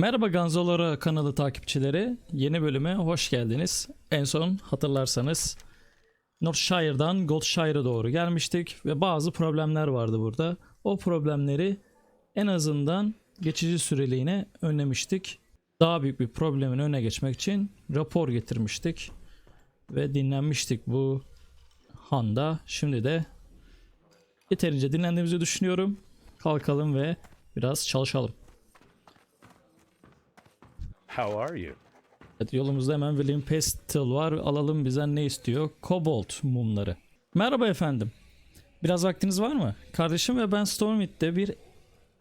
Merhaba Ganzolora kanalı takipçileri. Yeni bölüme hoş geldiniz. En son hatırlarsanız Northshire'dan Goldshire'a doğru gelmiştik ve bazı problemler vardı burada. O problemleri en azından geçici süreliğine önlemiştik. Daha büyük bir problemin önüne geçmek için rapor getirmiştik ve dinlenmiştik bu handa. Şimdi de yeterince dinlendiğimizi düşünüyorum. Kalkalım ve biraz çalışalım. How are you? Evet, yolumuzda hemen William Pestle var. Alalım bizden ne istiyor? Cobalt mumları. Merhaba efendim. Biraz vaktiniz var mı? Kardeşim ve ben Stormwind'de bir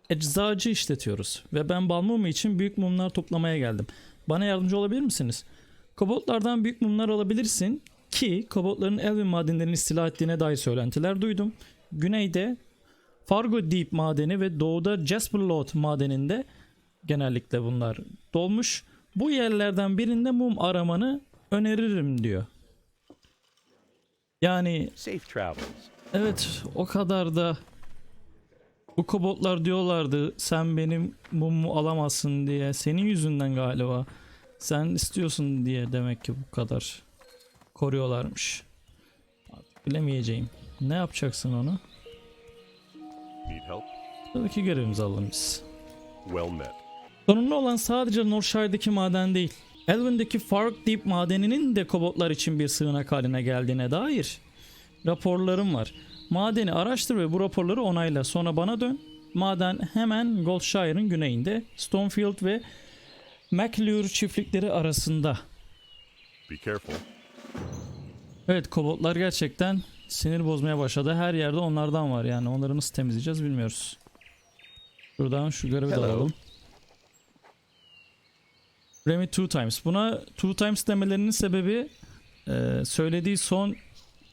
eczacı işletiyoruz. Ve ben bal mumu için büyük mumlar toplamaya geldim. Bana yardımcı olabilir misiniz? Koboltlardan büyük mumlar alabilirsin ki koboltların Elvin madenlerini istila ettiğine dair söylentiler duydum. Güneyde Fargo Deep madeni ve doğuda Jasper Lode madeninde genellikle bunlar dolmuş. Bu yerlerden birinde mum aramanı öneririm diyor. Yani Safe travels. evet o kadar da bu koboltlar diyorlardı sen benim mumumu alamazsın diye. Senin yüzünden galiba. Sen istiyorsun diye demek ki bu kadar koruyorlarmış. Artık bilemeyeceğim. Ne yapacaksın onu? Need help? Tabii ki görevimizi alalım biz. Well met. Sorunlu olan sadece Northshire'daki maden değil. Elvin'deki Fark Deep madeninin de koboltlar için bir sığınak haline geldiğine dair raporlarım var. Madeni araştır ve bu raporları onayla. Sonra bana dön. Maden hemen Goldshire'ın güneyinde Stonefield ve McClure çiftlikleri arasında. Be careful. Evet koboltlar gerçekten sinir bozmaya başladı. Her yerde onlardan var yani. Onları nasıl temizleyeceğiz bilmiyoruz. Şuradan şu görevi de Hello. alalım. Remy two times. Buna two times demelerinin sebebi e, söylediği son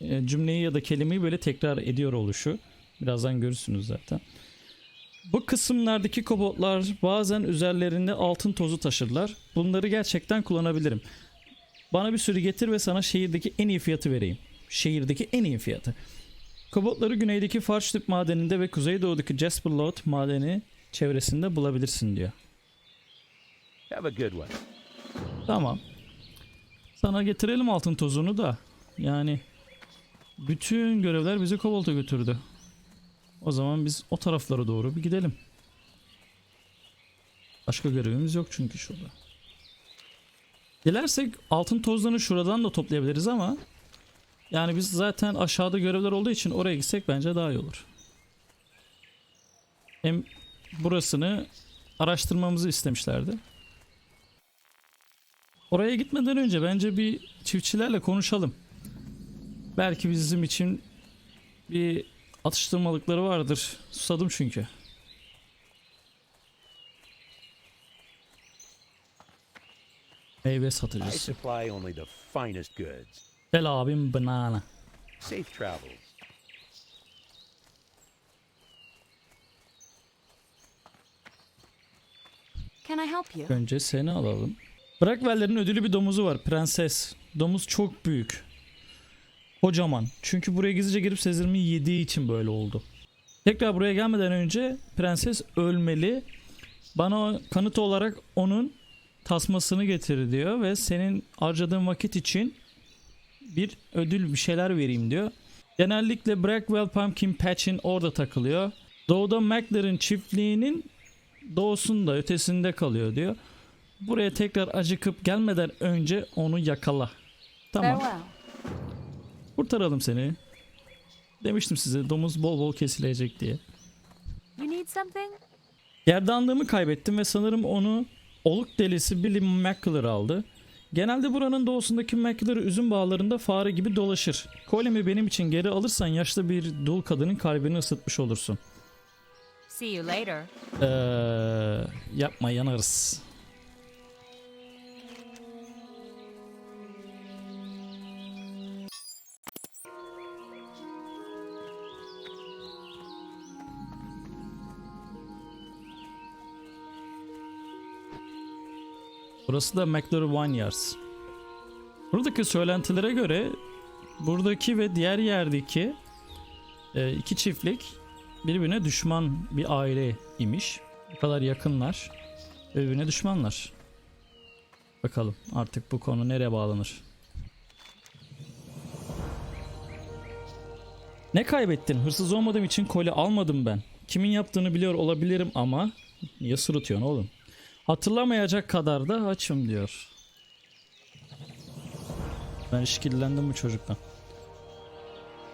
e, cümleyi ya da kelimeyi böyle tekrar ediyor oluşu. Birazdan görürsünüz zaten. Bu kısımlardaki koboltlar bazen üzerlerinde altın tozu taşırlar. Bunları gerçekten kullanabilirim. Bana bir sürü getir ve sana şehirdeki en iyi fiyatı vereyim. Şehirdeki en iyi fiyatı. Koboltları güneydeki Farçtip madeninde ve kuzeydoğudaki Jasper Lode madeni çevresinde bulabilirsin diyor. Have a good one. Tamam. Sana getirelim altın tozunu da. Yani bütün görevler bizi Kobolt'a götürdü. O zaman biz o taraflara doğru bir gidelim. Başka görevimiz yok çünkü şurada. Dilersek altın tozlarını şuradan da toplayabiliriz ama yani biz zaten aşağıda görevler olduğu için oraya gitsek bence daha iyi olur. Hem burasını araştırmamızı istemişlerdi. Oraya gitmeden önce bence bir çiftçilerle konuşalım. Belki bizim için bir atıştırmalıkları vardır. Susadım çünkü. Meyve satıcısı. Gel abim banana. Safe travels. Can I help you? Önce seni alalım. Brakvellerin ödülü bir domuzu var. Prenses. Domuz çok büyük. Kocaman. Çünkü buraya gizlice girip Sezir'imi yediği için böyle oldu. Tekrar buraya gelmeden önce prenses ölmeli. Bana kanıt olarak onun tasmasını getir diyor ve senin harcadığın vakit için bir ödül bir şeyler vereyim diyor. Genellikle Brackwell Pumpkin Patch'in orada takılıyor. Doğuda Macler'ın çiftliğinin doğusunda ötesinde kalıyor diyor. Buraya tekrar acıkıp gelmeden önce onu yakala. Tamam. Kurtaralım seni. Demiştim size domuz bol bol kesilecek diye. You need something? Gerdanlığımı kaybettim ve sanırım onu oluk delisi Billy McClure aldı. Genelde buranın doğusundaki McClure üzüm bağlarında fare gibi dolaşır. Kolyemi benim için geri alırsan yaşlı bir dul kadının kalbini ısıtmış olursun. See you later. Eee yapma yanarız. Burası da McLaren Vineyards. Buradaki söylentilere göre buradaki ve diğer yerdeki e, iki çiftlik birbirine düşman bir aile imiş. Bu kadar yakınlar. Birbirine düşmanlar. Bakalım artık bu konu nereye bağlanır? Ne kaybettin? Hırsız olmadığım için kolye almadım ben. Kimin yaptığını biliyor olabilirim ama ya sırıtıyorsun oğlum? Hatırlamayacak kadar da açım diyor. Ben işkillendim bu çocuktan.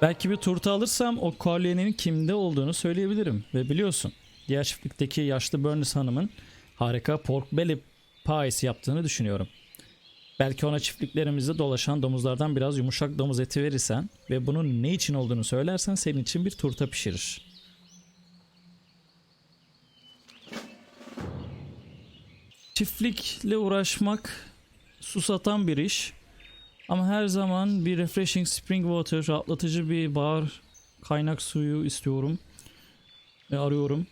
Belki bir turta alırsam o kolyenin kimde olduğunu söyleyebilirim. Ve biliyorsun diğer çiftlikteki yaşlı Burns hanımın harika pork belly pies yaptığını düşünüyorum. Belki ona çiftliklerimizde dolaşan domuzlardan biraz yumuşak domuz eti verirsen ve bunun ne için olduğunu söylersen senin için bir turta pişirir. Çiftlikle uğraşmak susatan bir iş. Ama her zaman bir refreshing spring water, rahatlatıcı bir bar, kaynak suyu istiyorum. Ve arıyorum.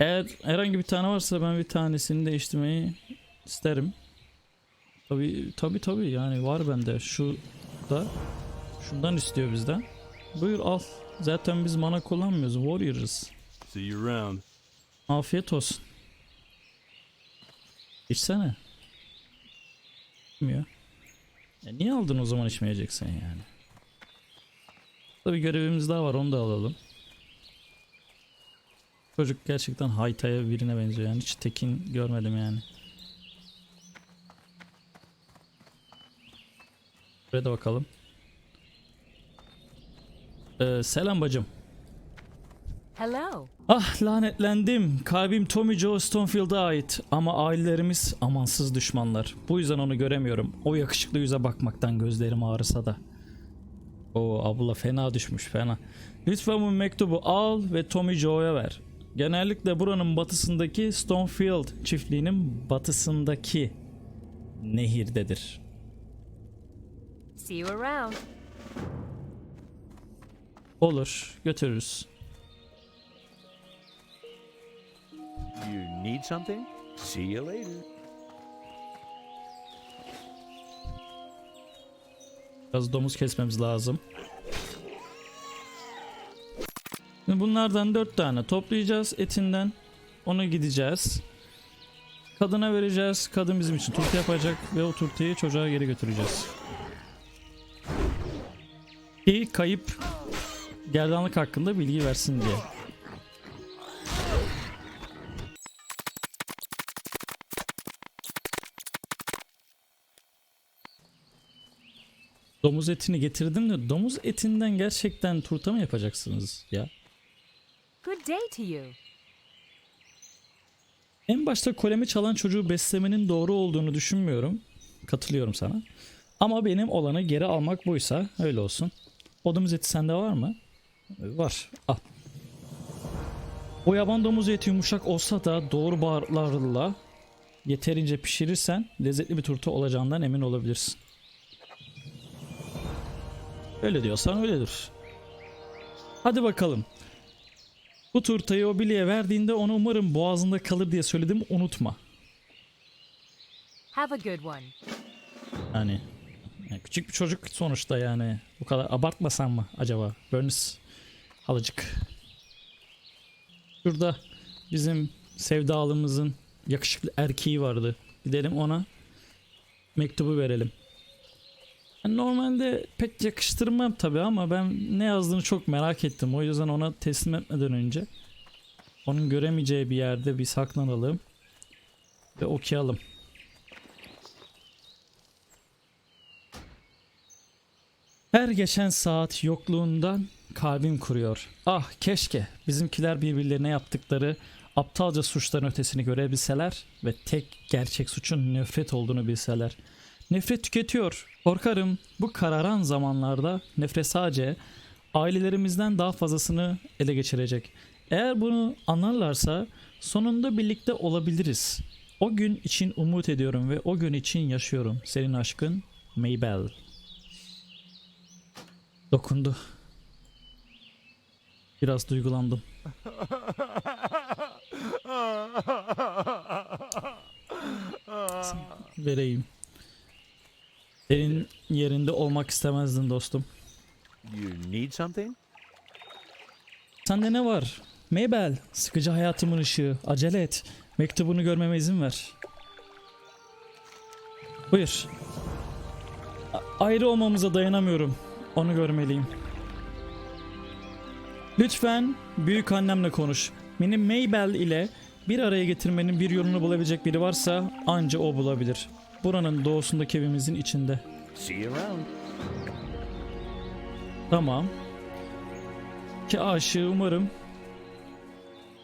Eğer herhangi bir tane varsa ben bir tanesini değiştirmeyi isterim. Tabi tabi tabi yani var bende şu da şundan istiyor bizden. Buyur al. Zaten biz mana kullanmıyoruz. Warrior'ız. See you around. Afiyet olsun. İçsene. İçmiyor. Ya niye aldın o zaman içmeyeceksin yani? Tabi görevimiz daha var onu da alalım. Çocuk gerçekten haytaya birine benziyor yani hiç tekin görmedim yani. Buraya da bakalım. Ee, selam bacım. Hello. Ah lanetlendim. Kalbim Tommy Joe Stonefield'a ait ama ailelerimiz amansız düşmanlar. Bu yüzden onu göremiyorum. O yakışıklı yüze bakmaktan gözlerim ağrısa da. O abla fena düşmüş fena. Lütfen bu mektubu al ve Tommy Joe'ya ver. Genellikle buranın batısındaki Stonefield çiftliğinin batısındaki nehirdedir. See you around. Olur götürürüz. You need something? See you later. Biraz domuz kesmemiz lazım. Şimdi bunlardan dört tane toplayacağız etinden. Onu gideceğiz. Kadına vereceğiz. Kadın bizim için turta yapacak ve o turtayı çocuğa geri götüreceğiz. Ki kayıp gerdanlık hakkında bilgi versin diye. Domuz etini getirdim de domuz etinden gerçekten turta mı yapacaksınız ya? Good day to you. En başta kolemi çalan çocuğu beslemenin doğru olduğunu düşünmüyorum. Katılıyorum sana. Ama benim olanı geri almak buysa öyle olsun. O domuz eti sende var mı? Var. Al. O yaban domuz eti yumuşak olsa da doğru baharatlarla yeterince pişirirsen lezzetli bir turta olacağından emin olabilirsin. Öyle diyorsan öyledir. Hadi bakalım. Bu turtayı o Billy'e verdiğinde onu umarım boğazında kalır diye söyledim unutma. Have a good one. Yani, yani küçük bir çocuk sonuçta yani. Bu kadar abartmasam mı acaba? Burns halıcık. Şurada bizim sevdalımızın yakışıklı erkeği vardı. Gidelim ona mektubu verelim. Normalde pek yakıştırmam tabi ama ben ne yazdığını çok merak ettim. O yüzden ona teslim etmeden önce onun göremeyeceği bir yerde bir saklanalım ve okuyalım. Her geçen saat yokluğundan kalbim kuruyor. Ah keşke bizimkiler birbirlerine yaptıkları aptalca suçların ötesini görebilseler ve tek gerçek suçun nefret olduğunu bilseler. Nefret tüketiyor. Korkarım bu kararan zamanlarda nefret sadece ailelerimizden daha fazlasını ele geçirecek. Eğer bunu anlarlarsa sonunda birlikte olabiliriz. O gün için umut ediyorum ve o gün için yaşıyorum. Senin aşkın Maybell. Dokundu. Biraz duygulandım. Vereyim. Senin yerinde olmak istemezdim dostum. You need something? Sende ne var? Maybell, sıkıcı hayatımın ışığı, acele et. Mektubunu görmeme izin ver. Buyur. A- ayrı olmamıza dayanamıyorum. Onu görmeliyim. Lütfen büyük annemle konuş. Beni Maybell ile bir araya getirmenin bir yolunu bulabilecek biri varsa anca o bulabilir. Buranın doğusundaki evimizin içinde. Tamam. Ki aşığı umarım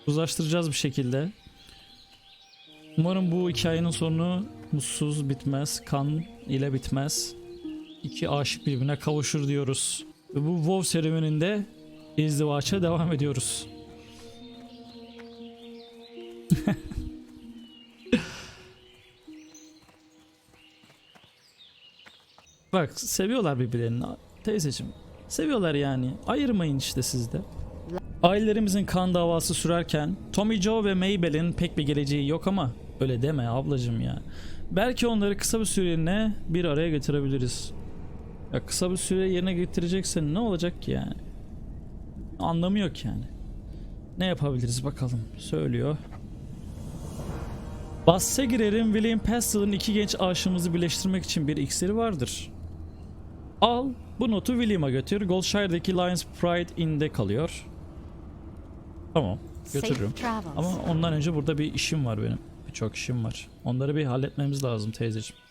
uzlaştıracağız bir şekilde. Umarım bu hikayenin sonu mutsuz bitmez, kan ile bitmez. İki aşık birbirine kavuşur diyoruz. Ve bu WoW serüveninde izdivaça devam ediyoruz. Bak seviyorlar birbirlerini teyzeciğim. Seviyorlar yani. Ayırmayın işte siz de. Ailelerimizin kan davası sürerken Tommy Joe ve Mabel'in pek bir geleceği yok ama öyle deme ablacım ya. Belki onları kısa bir süreliğine bir araya getirebiliriz. Ya kısa bir süre yerine getireceksen ne olacak ki yani? Anlamı yok yani. Ne yapabiliriz bakalım söylüyor. Bahse girerim William Pestil'ın iki genç aşığımızı birleştirmek için bir iksiri vardır. Al bu notu William'a götür. Goldshire'daki Lions Pride Inn'de kalıyor. Tamam götürürüm. Ama ondan önce burada bir işim var benim. Birçok işim var. Onları bir halletmemiz lazım teyzeciğim.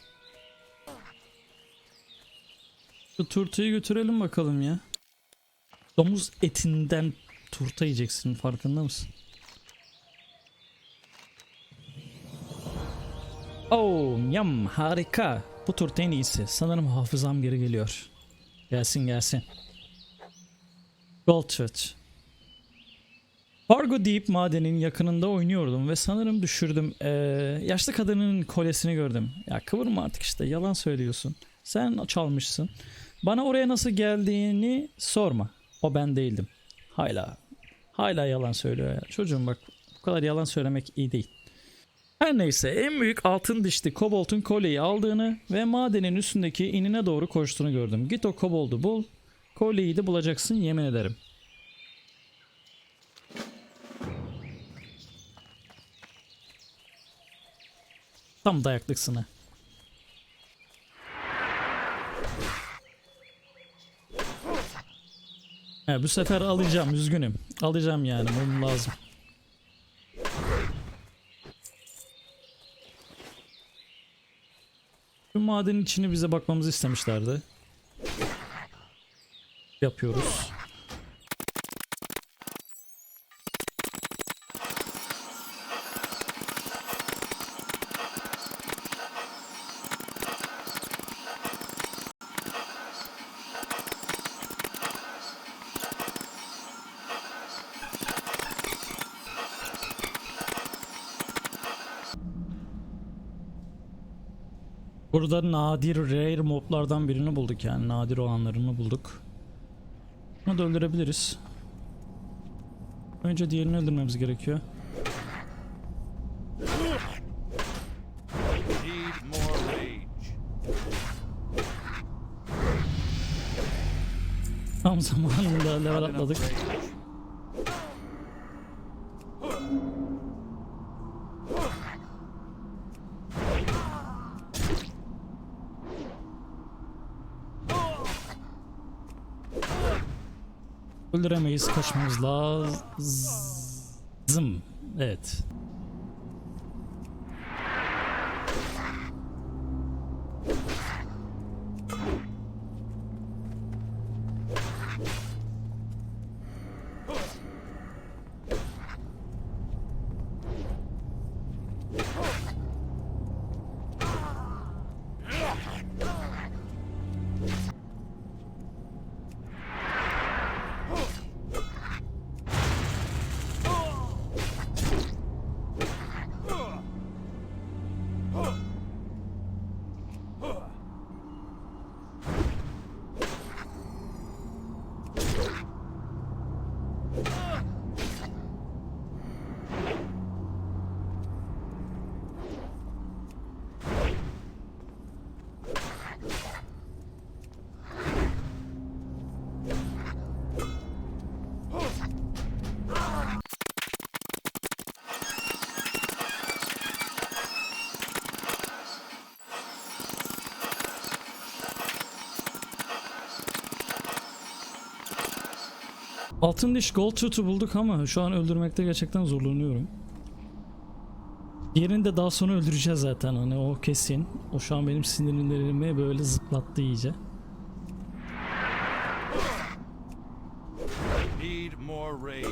Şu turtayı götürelim bakalım ya. Domuz etinden turta yiyeceksin farkında mısın? Oh yam harika. Bu turta en iyisi. Sanırım hafızam geri geliyor. Gelsin gelsin. Goldtooth. Fargo Deep madenin yakınında oynuyordum ve sanırım düşürdüm. Ee, yaşlı kadının kolyesini gördüm. Ya kıvırma artık işte yalan söylüyorsun. Sen çalmışsın. Bana oraya nasıl geldiğini sorma. O ben değildim. Hala. Hala yalan söylüyor ya. Çocuğum bak bu kadar yalan söylemek iyi değil. Her neyse en büyük altın dişli koboltun kolyeyi aldığını ve madenin üstündeki inine doğru koştuğunu gördüm. Git o koboldu bul. Kolyeyi de bulacaksın yemin ederim. Tam dayaklıksın He, bu sefer alacağım üzgünüm. Alacağım yani bunun lazım. Şu madenin içini bize bakmamızı istemişlerdi. Yapıyoruz. Burada nadir rare moblardan birini bulduk yani nadir olanlarını bulduk. Bunu da öldürebiliriz. Önce diğerini öldürmemiz gerekiyor. Tam zamanında level atladık. Öldüremeyiz, kaçmamız lazım. Evet. Altın diş gold tooth'u bulduk ama şu an öldürmekte gerçekten zorlanıyorum. Diğerini de daha sonra öldüreceğiz zaten hani o kesin. O şu an benim sinirlerimi böyle zıplattı iyice. Need more rage.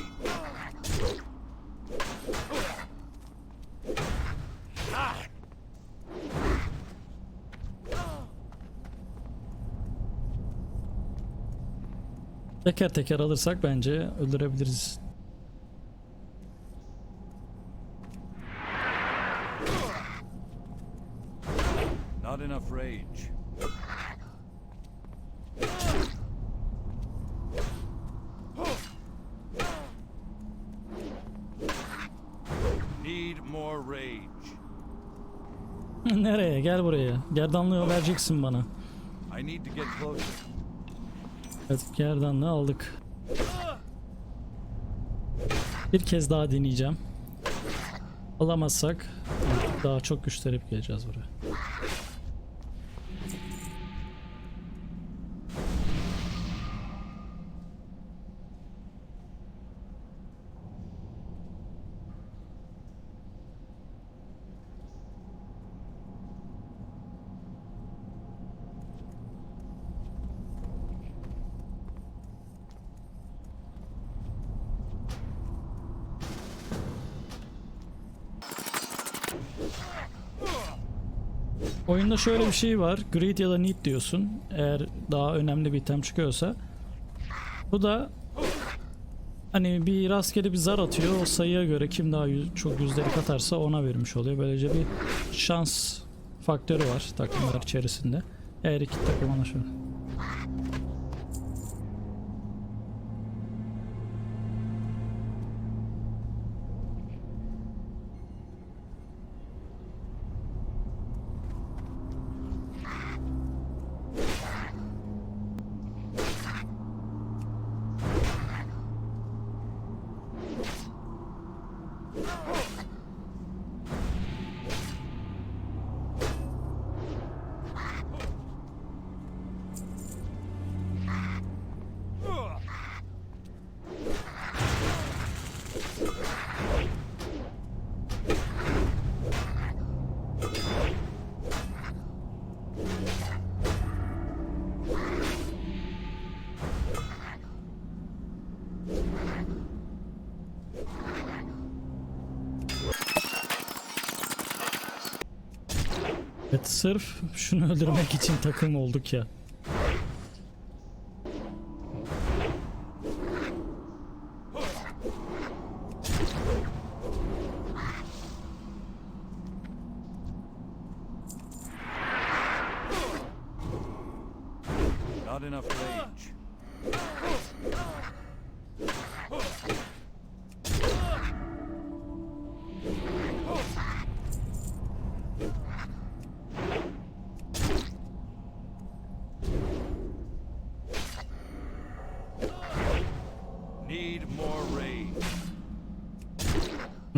Teker teker alırsak bence öldürebiliriz. Not enough rage. Need more rage. Nereye? Gel buraya. Gerdanlığı vereceksin bana. I need to get closer. Evet gerdanlığı aldık. Bir kez daha deneyeceğim. Alamazsak daha çok güçlenip geleceğiz buraya. Oyunda şöyle bir şey var. Greed ya da Need diyorsun. Eğer daha önemli bir item çıkıyorsa. Bu da hani bir rastgele bir zar atıyor. O sayıya göre kim daha yüz- çok yüzleri katarsa ona vermiş oluyor. Böylece bir şans faktörü var takımlar içerisinde. Eğer iki takım anlaşıyor. Sırf şunu öldürmek için takım olduk ya.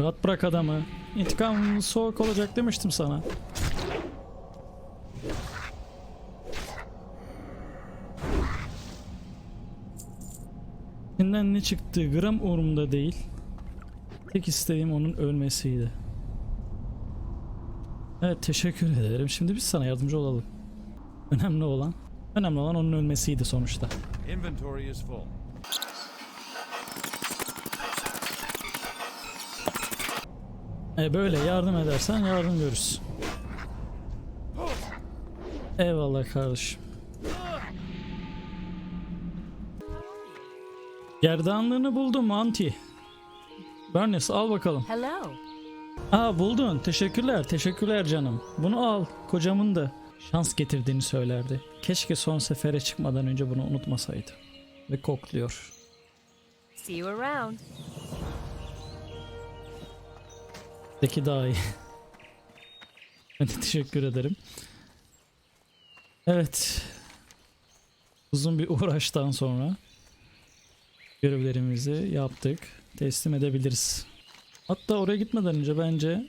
Rahat bırak adamı. İntikam soğuk olacak demiştim sana. İçinden ne çıktı gram umurumda değil. Tek istediğim onun ölmesiydi. Evet teşekkür ederim. Şimdi biz sana yardımcı olalım. Önemli olan, önemli olan onun ölmesiydi sonuçta. Inventory is full. E böyle yardım edersen yardım görürüz. Eyvallah kardeşim. Gerdanlığını buldum Anti. Bernes al bakalım. Hello. Aa buldun. Teşekkürler. Teşekkürler canım. Bunu al. Kocamın da şans getirdiğini söylerdi. Keşke son sefere çıkmadan önce bunu unutmasaydı. Ve kokluyor. See you around. Peki daha iyi. ben de teşekkür ederim. Evet. Uzun bir uğraştan sonra görevlerimizi yaptık. Teslim edebiliriz. Hatta oraya gitmeden önce bence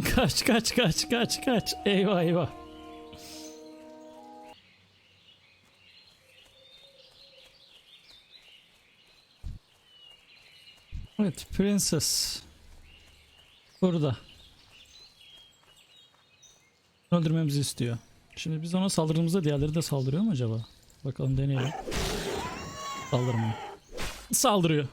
kaç kaç kaç kaç kaç. Eyvah eyvah. Evet Princess. Burada. Öldürmemizi istiyor. Şimdi biz ona saldırdığımızda diğerleri de saldırıyor mu acaba? Bakalım deneyelim. Saldırmıyor. Saldırıyor.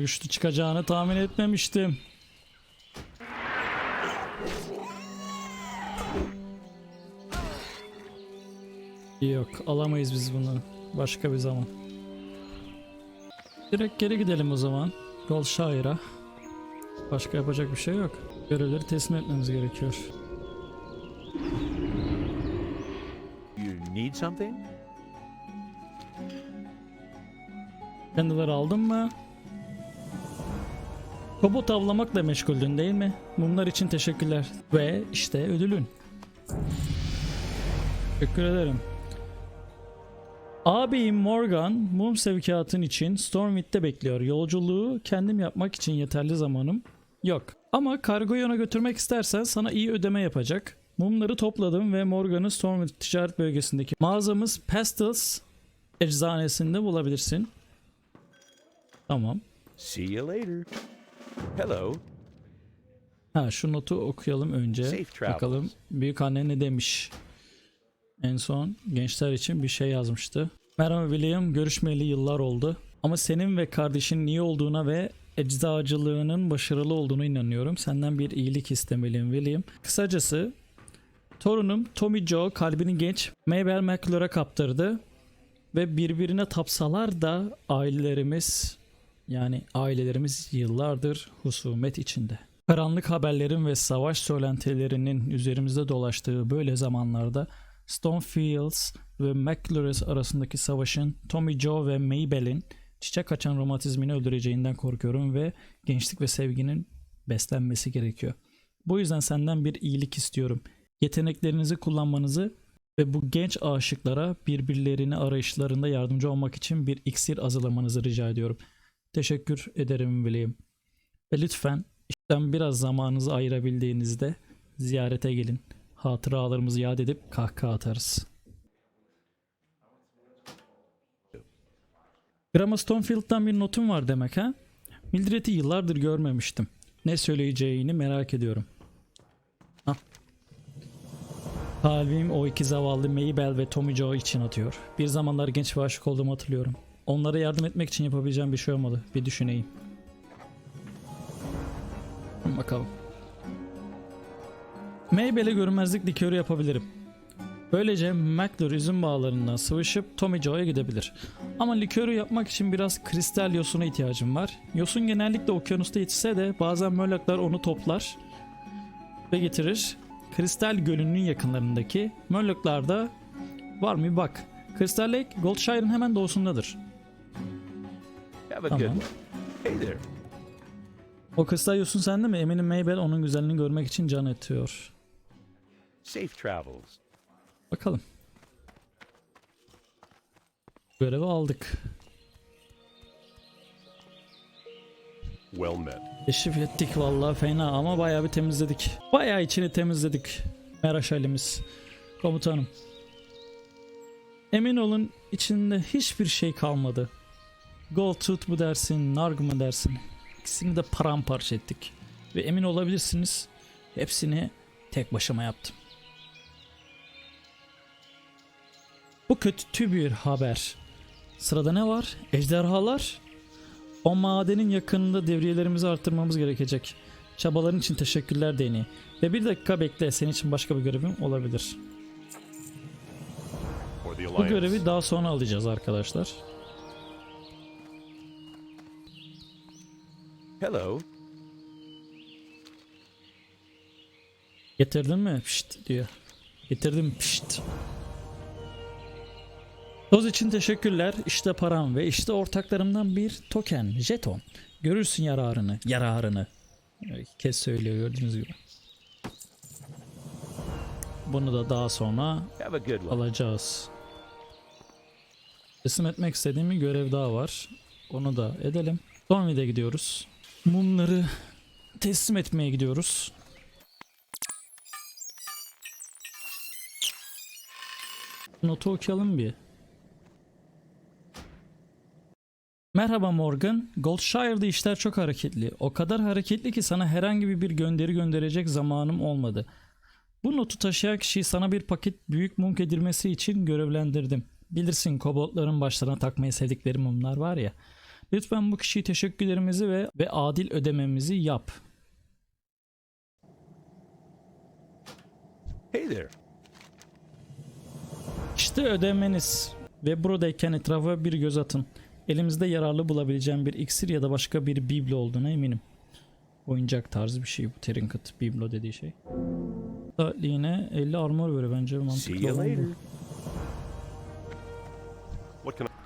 Güçlü çıkacağını tahmin etmemiştim. Yok alamayız biz bunu. Başka bir zaman. Direkt geri gidelim o zaman. Goldshire'a. Başka yapacak bir şey yok. Görevleri teslim etmemiz gerekiyor. You need something? Kendileri aldın mı? Robot avlamakla meşguldün değil mi? Mumlar için teşekkürler. Ve işte ödülün. Teşekkür ederim. Ağabeyim Morgan mum sevkiyatın için Stormwind'de bekliyor. Yolculuğu kendim yapmak için yeterli zamanım yok. Ama kargoyu ona götürmek istersen sana iyi ödeme yapacak. Mumları topladım ve Morgan'ı Stormwind ticaret bölgesindeki mağazamız Pastels eczanesinde bulabilirsin. Tamam. See you later. Hello. Ha şu notu okuyalım önce. Bakalım büyük anne ne demiş. En son gençler için bir şey yazmıştı. Merhaba William, görüşmeyeli yıllar oldu. Ama senin ve kardeşinin iyi olduğuna ve eczacılığının başarılı olduğunu inanıyorum. Senden bir iyilik istemeliyim William. Kısacası torunum Tommy Joe kalbini genç Mabel McClure'a kaptırdı. Ve birbirine tapsalar da ailelerimiz yani ailelerimiz yıllardır husumet içinde. Karanlık haberlerin ve savaş söylentilerinin üzerimizde dolaştığı böyle zamanlarda Stonefields ve McClures arasındaki savaşın Tommy Joe ve Mabel'in çiçek açan romantizmini öldüreceğinden korkuyorum ve gençlik ve sevginin beslenmesi gerekiyor. Bu yüzden senden bir iyilik istiyorum. Yeteneklerinizi kullanmanızı ve bu genç aşıklara birbirlerini arayışlarında yardımcı olmak için bir iksir hazırlamanızı rica ediyorum. Teşekkür ederim William. Ve lütfen işten biraz zamanınızı ayırabildiğinizde ziyarete gelin. Hatıralarımızı yad edip kahkaha atarız. Grandma Stonefield'dan bir notum var demek ha? Mildred'i yıllardır görmemiştim. Ne söyleyeceğini merak ediyorum. Hah. Kalbim o iki zavallı Mabel ve Tommy Joe için atıyor. Bir zamanlar genç ve aşık olduğumu hatırlıyorum. Onlara yardım etmek için yapabileceğim bir şey olmalı. Bir düşüneyim. Bakalım. Mabel'e görünmezlik likörü yapabilirim. Böylece McClure üzüm bağlarından sıvışıp Tommy Joe'ya gidebilir. Ama likörü yapmak için biraz kristal yosuna ihtiyacım var. Yosun genellikle okyanusta yetişse de bazen Murloc'lar onu toplar ve getirir. Kristal Gölü'nün yakınlarındaki Murloc'larda var mı bak. Crystal Lake Goldshire'ın hemen doğusundadır. Tamam. Hey there. O kristal yosun sende mi? Eminim Mabel onun güzelliğini görmek için can atıyor. Safe travels. Bakalım. Görevi aldık. Well met. Keşif ettik vallahi fena ama bayağı bir temizledik. Bayağı içini temizledik. Meraş halimiz. Komutanım. Emin olun içinde hiçbir şey kalmadı. Gold Tooth mu dersin, Narg mı dersin? İkisini de paramparça ettik. Ve emin olabilirsiniz hepsini tek başıma yaptım. Bu kötü bir haber. Sırada ne var? Ejderhalar. O madenin yakınında devriyelerimizi arttırmamız gerekecek. Çabaların için teşekkürler Deni. Ve bir dakika bekle senin için başka bir görevim olabilir. Bu görevi daha sonra alacağız arkadaşlar. Hello. Getirdin mi? Pişt diyor. Getirdim pişt. Toz için teşekkürler. İşte param ve işte ortaklarımdan bir token, jeton. Görürsün yararını, yararını. İki kez söylüyor gördüğünüz gibi. Bunu da daha sonra alacağız. Teslim etmek istediğim bir görev daha var. Onu da edelim. Son videoya gidiyoruz. Mumları teslim etmeye gidiyoruz. Notu okuyalım bir. Merhaba Morgan. Goldshire'da işler çok hareketli. O kadar hareketli ki sana herhangi bir gönderi gönderecek zamanım olmadı. Bu notu taşıyan kişiyi sana bir paket büyük mum yedirmesi için görevlendirdim. Bilirsin koboldların başlarına takmayı sevdikleri mumlar var ya. Lütfen bu kişiyi teşekkürlerimizi ve, ve adil ödememizi yap. Hey there. İşte ödemeniz. Ve buradayken etrafa bir göz atın. Elimizde yararlı bulabileceğim bir iksir ya da başka bir biblo olduğuna eminim. Oyuncak tarzı bir şey bu trinket biblo dediği şey. Saatliğine 50 armor veriyor bence mantıklı olan bu. What can I?